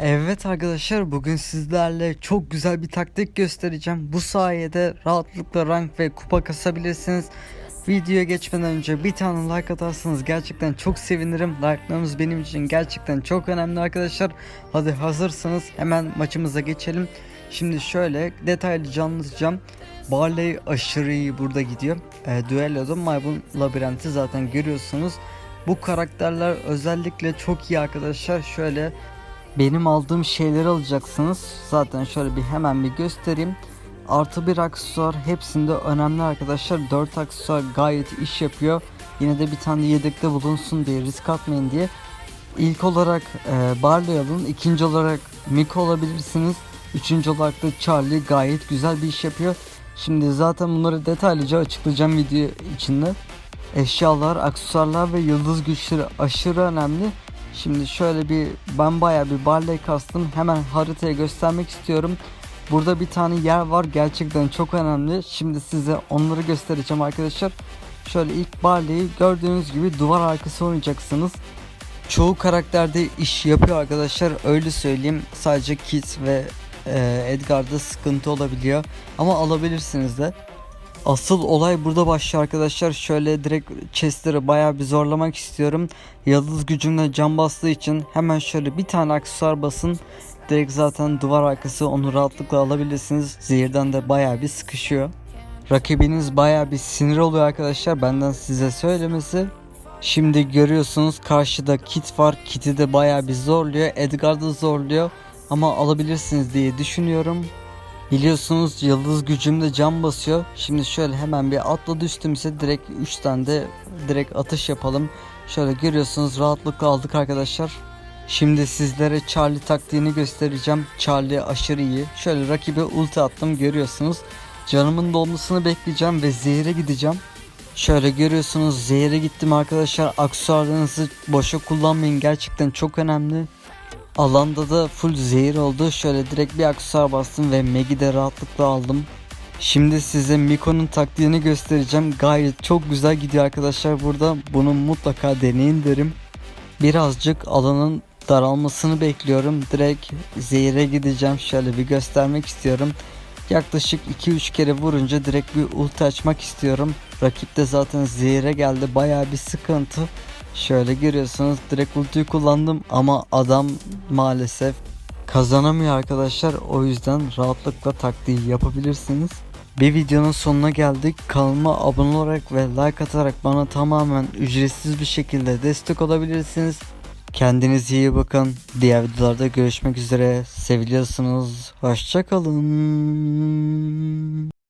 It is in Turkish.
Evet arkadaşlar bugün sizlerle çok güzel bir taktik göstereceğim. Bu sayede rahatlıkla rank ve kupa kasabilirsiniz. Videoya geçmeden önce bir tane like atarsanız gerçekten çok sevinirim. Like'larınız benim için gerçekten çok önemli arkadaşlar. Hadi hazırsanız hemen maçımıza geçelim. Şimdi şöyle detaylıca anlatacağım. Barley aşırı iyi burada gidiyor. E, Duello'da maymun labirenti zaten görüyorsunuz. Bu karakterler özellikle çok iyi arkadaşlar. Şöyle benim aldığım şeyleri alacaksınız. Zaten şöyle bir hemen bir göstereyim. Artı bir aksesuar hepsinde önemli arkadaşlar. 4 aksesuar gayet iş yapıyor. Yine de bir tane yedekte bulunsun diye risk atmayın diye. İlk olarak e, Barley alın. ikinci olarak Miko olabilirsiniz. Üçüncü olarak da Charlie gayet güzel bir iş yapıyor. Şimdi zaten bunları detaylıca açıklayacağım video içinde. Eşyalar, aksesuarlar ve yıldız güçleri aşırı önemli. Şimdi şöyle bir ben bayağı bir barley kastım. Hemen haritaya göstermek istiyorum. Burada bir tane yer var gerçekten çok önemli. Şimdi size onları göstereceğim arkadaşlar. Şöyle ilk barley'i gördüğünüz gibi duvar arkası oynayacaksınız. Çoğu karakterde iş yapıyor arkadaşlar öyle söyleyeyim. Sadece Kit ve e, Edgar'da sıkıntı olabiliyor. Ama alabilirsiniz de. Asıl olay burada başlıyor arkadaşlar. Şöyle direkt chestleri bayağı bir zorlamak istiyorum. Yıldız gücümle can bastığı için hemen şöyle bir tane aksesuar basın. Direkt zaten duvar arkası onu rahatlıkla alabilirsiniz. Zehirden de bayağı bir sıkışıyor. Rakibiniz bayağı bir sinir oluyor arkadaşlar. Benden size söylemesi. Şimdi görüyorsunuz karşıda Kit var. Kit'i de bayağı bir zorluyor. Edgar da zorluyor. Ama alabilirsiniz diye düşünüyorum. Biliyorsunuz yıldız gücümde cam basıyor. Şimdi şöyle hemen bir atladı üstümüze direkt 3 tane de direkt atış yapalım. Şöyle görüyorsunuz rahatlıkla aldık arkadaşlar. Şimdi sizlere Charlie taktiğini göstereceğim. Charlie aşırı iyi. Şöyle rakibe ulti attım görüyorsunuz. Canımın dolmasını bekleyeceğim ve zehire gideceğim. Şöyle görüyorsunuz zehire gittim arkadaşlar. Aksesuarlarınızı boşa kullanmayın. Gerçekten çok önemli. Alanda da full zehir oldu. Şöyle direkt bir aksesuar bastım ve Meg'i de rahatlıkla aldım. Şimdi size Miko'nun taktiğini göstereceğim. Gayet çok güzel gidiyor arkadaşlar burada. Bunu mutlaka deneyin derim. Birazcık alanın daralmasını bekliyorum. Direkt zehire gideceğim. Şöyle bir göstermek istiyorum. Yaklaşık 2-3 kere vurunca direkt bir ulti açmak istiyorum. Rakip de zaten zehire geldi. Bayağı bir sıkıntı. Şöyle görüyorsunuz direkt ultiyi kullandım ama adam maalesef kazanamıyor arkadaşlar. O yüzden rahatlıkla taktiği yapabilirsiniz. Bir videonun sonuna geldik. Kanalıma abone olarak ve like atarak bana tamamen ücretsiz bir şekilde destek olabilirsiniz. Kendinize iyi bakın. Diğer videolarda görüşmek üzere. Seviliyorsunuz. Hoşçakalın.